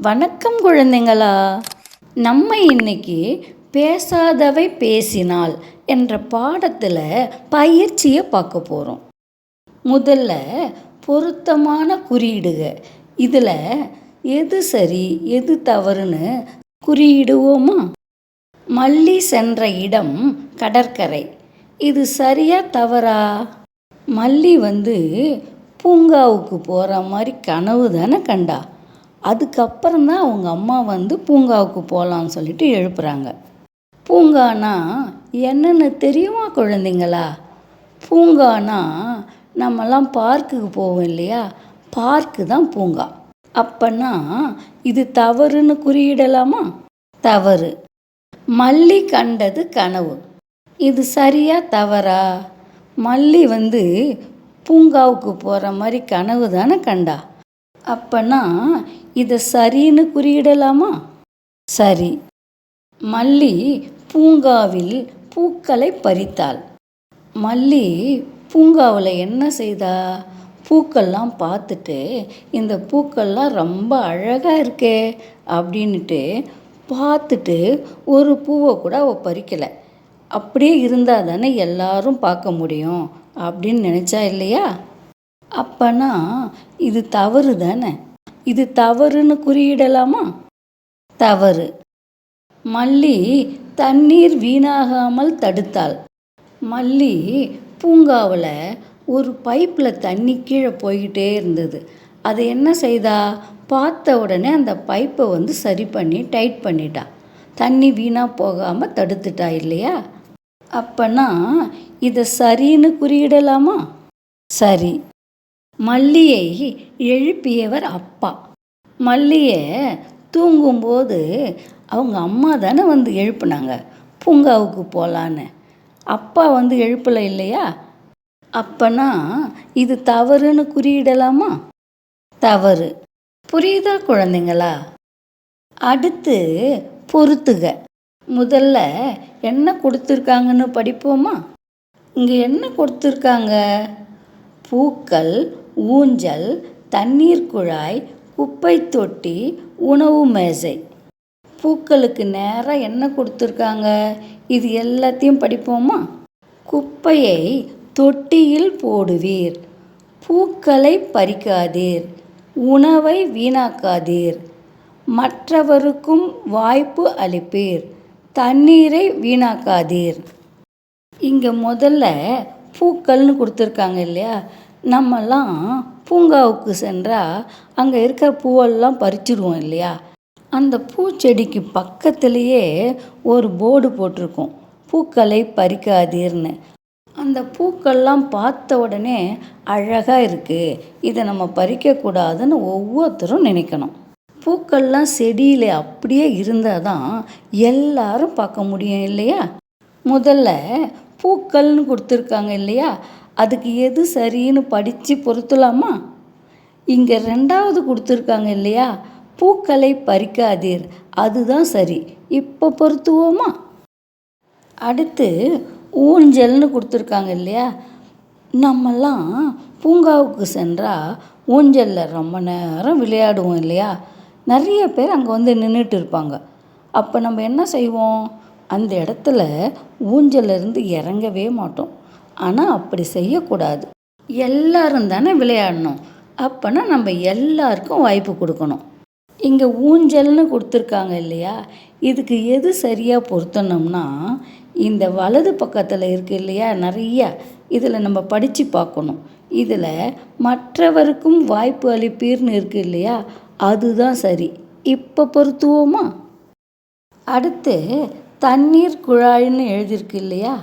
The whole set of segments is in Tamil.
வணக்கம் குழந்தைங்களா. நம்ம இன்னைக்கு பேசாதவை பேசினால் என்ற பாடத்தில் பயிற்சியை பார்க்க போகிறோம் முதல்ல பொருத்தமான குறியீடுக. இதில் எது சரி எது தவறுன்னு குறியிடுவோமா? மல்லி சென்ற இடம் கடற்கரை. இது சரியா தவறா? மல்லி வந்து பூங்காவுக்கு போகிற மாதிரி கனவு தானே கண்டா. அதுக்கப்புறம்தான் அவங்க அம்மா வந்து பூங்காவுக்கு போகலான்னு சொல்லிட்டு எழுப்புறாங்க. பூங்கானா என்னென்னு தெரியுமா குழந்தைங்களா? பூங்கானா நம்மலாம் பார்க்குக்கு போவோம் இல்லையா? பார்க்கு தான் பூங்கா. அப்பன்னா இது தவறுன்னு குறியிடலாமா? தவறு. மல்லி கண்டது கனவு. இது சரியா தவறா? மல்லி வந்து பூங்காவுக்கு போகிற மாதிரி கனவு தானே கண்டா. அப்பனா இதை சரின்னு குறியிடலாமா? சரி. மல்லி பூங்காவில் பூக்களை பறித்தாள். மல்லி பூங்காவில் என்ன செய்தா? பூக்கள்லாம் பார்த்துட்டு இந்த பூக்கள்லாம் ரொம்ப அழகாக இருக்கே அப்படின்ட்டு பார்த்துட்டு ஒரு பூவை கூட அவள் பறிக்கலை. அப்படியே இருந்தால் தானே எல்லாரும் பார்க்க முடியும் அப்படின்னு நினச்சா இல்லையா? அப்பனா இது தவறு தானே. இது தவறுன்னு குறியிடலாமா? தவறு. மல்லி தண்ணீர் வீணாகாமல் தடுத்தாள். மல்லி பூங்காவில் ஒரு பைப்பில் தண்ணி கீழே போய்கிட்டே இருந்தது. அதை என்ன செய்தா? பார்த்த உடனே அந்த பைப்பை வந்து சரி பண்ணி டைட் பண்ணிட்டா. தண்ணி வீணாக போகாமல் தடுத்துட்டா இல்லையா? அப்பனா இதை சரின்னு குறியிடலாமா? சரி. மல்லியை எழுப்பியவர் அப்பா. மல்லியை தூங்கும்போது அவங்க அம்மா தானே வந்து எழுப்புனாங்க. பூங்காவுக்கு போகலான்னு அப்பா வந்து எழுப்பலை இல்லையா? அப்பனா இது தவறுன்னு குறியிடலாமா? தவறு. புரியுதா குழந்தைங்களா? அடுத்து பொறுத்துக. முதல்ல என்ன கொடுத்துருக்காங்கன்னு படிப்போமா? இங்கே என்ன கொடுத்துருக்காங்க? பூக்கள் ஊஞ்சல் தண்ணீர் குழாய் குப்பை தொட்டி உணவு மேசை. பூக்களுக்கு நேராக என்ன கொடுத்துருக்காங்க? இது எல்லாத்தையும் படிப்போமா? குப்பையை தொட்டியில் போடுவீர். பூக்களை பறிக்காதீர். உணவை வீணாக்காதீர். மற்றவருக்கும் வாய்ப்பு அளிப்பீர். தண்ணீரை வீணாக்காதீர். இங்கே முதல்ல பூக்கள்னு கொடுத்துருக்காங்க இல்லையா? நம்மலாம் பூங்காவுக்கு சென்றால் அங்கே இருக்கிற பூவெல்லாம் பறிச்சிடுவோம் இல்லையா? அந்த பூச்செடிக்கு பக்கத்துலேயே ஒரு போர்டு போட்டிருக்கோம். பூக்களை பறிக்காதீர்னு. அந்த பூக்கள்லாம் பார்த்த உடனே அழகாக இருக்குது இதை நம்ம பறிக்கக்கூடாதுன்னு ஒவ்வொருத்தரும் நினைக்கணும். பூக்கள்லாம் செடியில் அப்படியே இருந்தால் தான் எல்லாரும் பார்க்க முடியும் இல்லையா? முதல்ல பூக்கள்னு கொடுத்துருக்காங்க இல்லையா? அதுக்கு எது சரின்னு படித்து பொருத்தலாமா இங்கே ரெண்டாவது கொடுத்துருக்காங்க இல்லையா? பூக்களை பறிக்காதீர். அதுதான் சரி. இப்போ பொருத்துவோமா அடுத்து ஊஞ்சல்னு கொடுத்துருக்காங்க இல்லையா? நம்மெல்லாம் பூங்காவுக்கு சென்றால் ஊஞ்சலில் ரொம்ப நேரம் விளையாடுவோம் இல்லையா? நிறைய பேர் அங்கே வந்து நின்றுட்டு இருப்பாங்க. அப்போ நம்ம என்ன செய்வோம்? அந்த இடத்துல ஊஞ்சலிருந்து இறங்கவே மாட்டோம். ஆனால் அப்படி செய்யக்கூடாது. எல்லாரும் தானே விளையாடணும். அப்போனா நம்ம எல்லாருக்கும் வாய்ப்பு கொடுக்கணும். இங்கே ஊஞ்சல்னு கொடுத்துருக்காங்க இல்லையா? இதுக்கு எது சரியாக பொருத்தணும்னா இந்த வலது பக்கத்தில் இருக்கு இல்லையா? நிறையா. இதில் நம்ம படித்து பார்க்கணும். இதில் மற்றவருக்கும் வாய்ப்பு அளிப்பீர்னு இருக்கு இல்லையா? அதுதான் சரி. இப்போ பொருத்துவோமா? அடுத்து தண்ணீர் குழாய்னு எழுதியிருக்கு இல்லையா?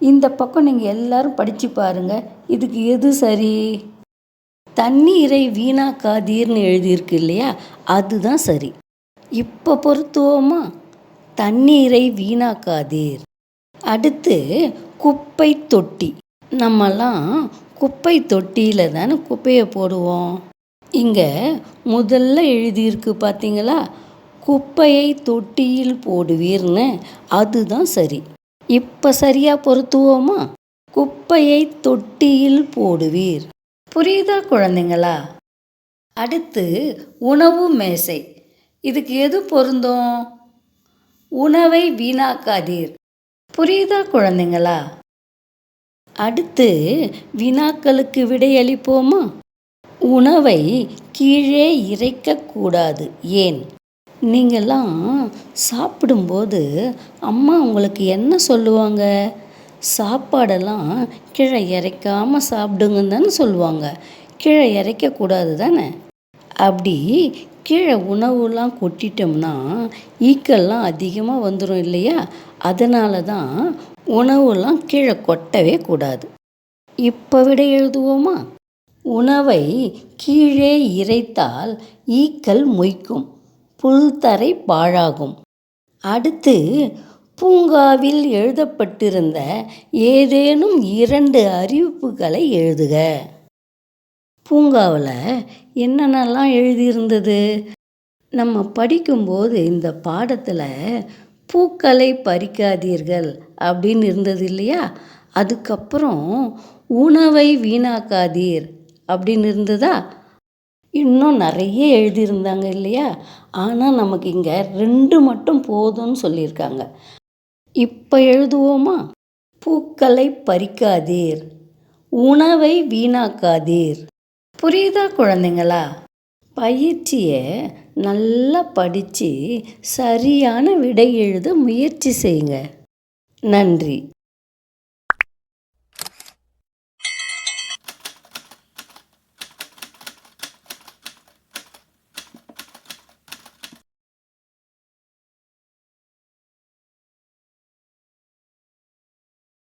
இந்த பக்கம் நீங்கள் எல்லாரும் படித்து பாருங்கள் இதுக்கு எது சரி? தண்ணீரை வீணாக்காதீர்னு எழுதியிருக்கு இல்லையா? அதுதான் சரி. இப்போ பொருத்துவோமா தண்ணீரை வீணாக்காதீர் அடுத்து குப்பை தொட்டி. நம்மலாம் குப்பை தொட்டியில் தானே குப்பையை போடுவோம். இங்கே முதல்ல எழுதியிருக்கு பார்த்தீங்களா குப்பையை தொட்டியில் போடுவீர்னு. அதுதான் சரி. இப்போ சரியாக பொருத்துவோமா? குப்பையை தொட்டியில் போடுவீர். புரியுதா குழந்தைங்களா? அடுத்து உணவு மேசை. இதுக்கு எது பொருந்தும்? உணவை வீணாக்காதீர். புரியுதா குழந்தைங்களா? அடுத்து வினாக்களுக்கு விடையளிப்போமா? உணவை கீழே இறைக்கக்கூடாது. ஏன்? நீங்கள்லாம் சாப்பிடும்போது அம்மா உங்களுக்கு என்ன சொல்லுவாங்க? சாப்பாடெல்லாம் கீழே இறைக்காமல் சாப்பிடுங்கன்னு தானே சொல்லுவாங்க. கீழே இறைக்கக்கூடாது தானே? அப்படி கீழே உணவுலாம் கொட்டிட்டோம்னா ஈக்கள்லாம் அதிகமாக வந்துடும் இல்லையா? அதனால தான் உணவுலாம் கீழே கொட்டவே கூடாது. இப்போ விட எழுதுவோமா? உணவை கீழே இறைத்தால் ஈக்கள் மொய்க்கும். புல்தரை பாழாகும். அடுத்து பூங்காவில் எழுதப்பட்டிருந்த ஏதேனும் இரண்டு அறிவிப்புகளை எழுதுக. பூங்காவில் என்னென்னலாம் எழுதியிருந்தது? நம்ம படிக்கும்போது இந்த பாடத்தில் பூக்களை பறிக்காதீர்கள் அப்படின்னு இருந்தது இல்லையா? அதுக்கப்புறம் உணவை வீணாக்காதீர் அப்படின்னு இருந்ததா? இன்னும் நிறைய எழுதியிருந்தாங்க இல்லையா? ஆனால் நமக்கு இங்கே ரெண்டு மட்டும் போதும்னு சொல்லியிருக்காங்க. இப்போ எழுதுவோமா? பூக்களை பறிக்காதீர். உணவை வீணாக்காதீர். புரியுதா குழந்தைங்களா? பயிற்சியை நல்லா படித்து சரியான விடை எழுத முயற்சி செய்யுங்க. நன்றி.